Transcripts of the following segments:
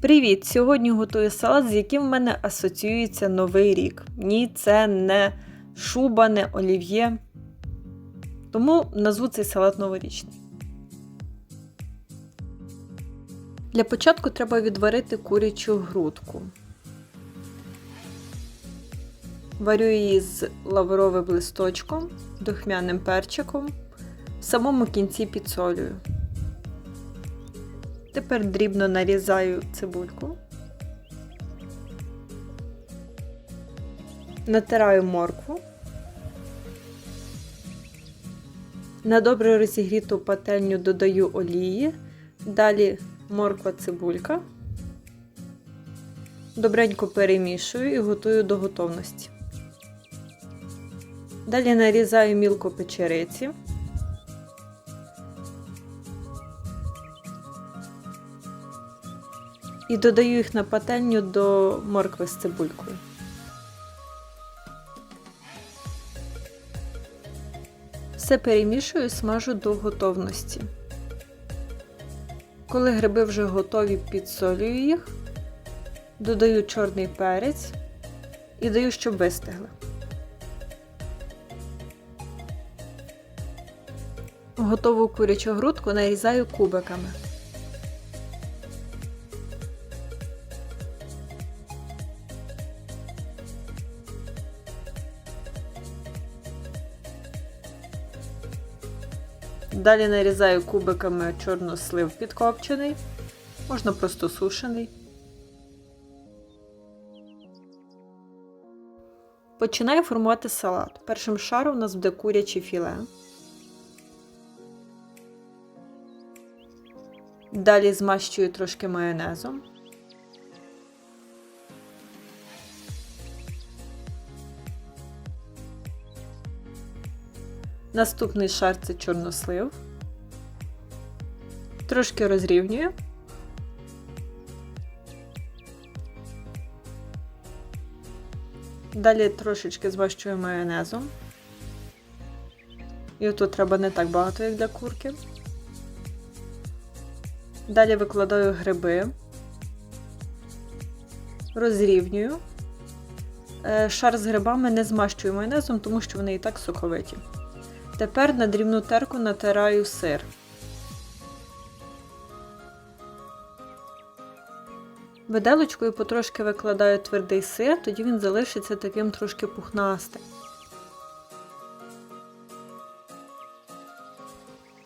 Привіт! Сьогодні готую салат, з яким в мене асоціюється Новий рік. Ні, це не шуба, не олів'є. Тому назву цей салат новорічний. Для початку треба відварити курячу грудку. Варю її з лавровим листочком, духмяним перчиком, в самому кінці підсолюю. Тепер дрібно нарізаю цибульку. Натираю моркву. На добре розігріту пательню додаю олії. Далі морква цибулька. Добренько перемішую і готую до готовності. Далі нарізаю мілко печериці. І додаю їх на пательню до моркви з цибулькою. Все перемішую і смажу до готовності. Коли гриби вже готові, підсолюю їх, додаю чорний перець і даю, щоб вистигли. Готову курячу грудку нарізаю кубиками. Далі нарізаю кубиками чорнослив підкопчений, можна просто сушений. Починаю формувати салат. Першим шаром у нас буде куряче філе. Далі змащую трошки майонезом. Наступний шар це чорнослив. Трошки розрівнюю. Далі трошечки змащую майонезом. І тут треба не так багато, як для курки. Далі викладаю гриби, розрівнюю. Е, шар з грибами не змащую майонезом, тому що вони і так соковиті. Тепер на дрібну терку натираю сир. Виделочкою потрошки викладаю твердий сир, тоді він залишиться таким трошки пухнастим.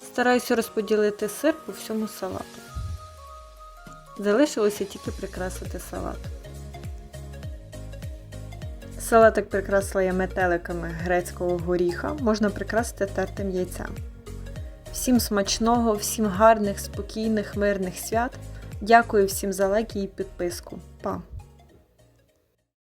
Стараюся розподілити сир по всьому салату. Залишилося тільки прикрасити салат. Салатик прикрасила я метеликами грецького горіха, можна прикрасити тертим яйцем. Всім смачного, всім гарних, спокійних, мирних свят. Дякую всім за лайки і підписку. Па!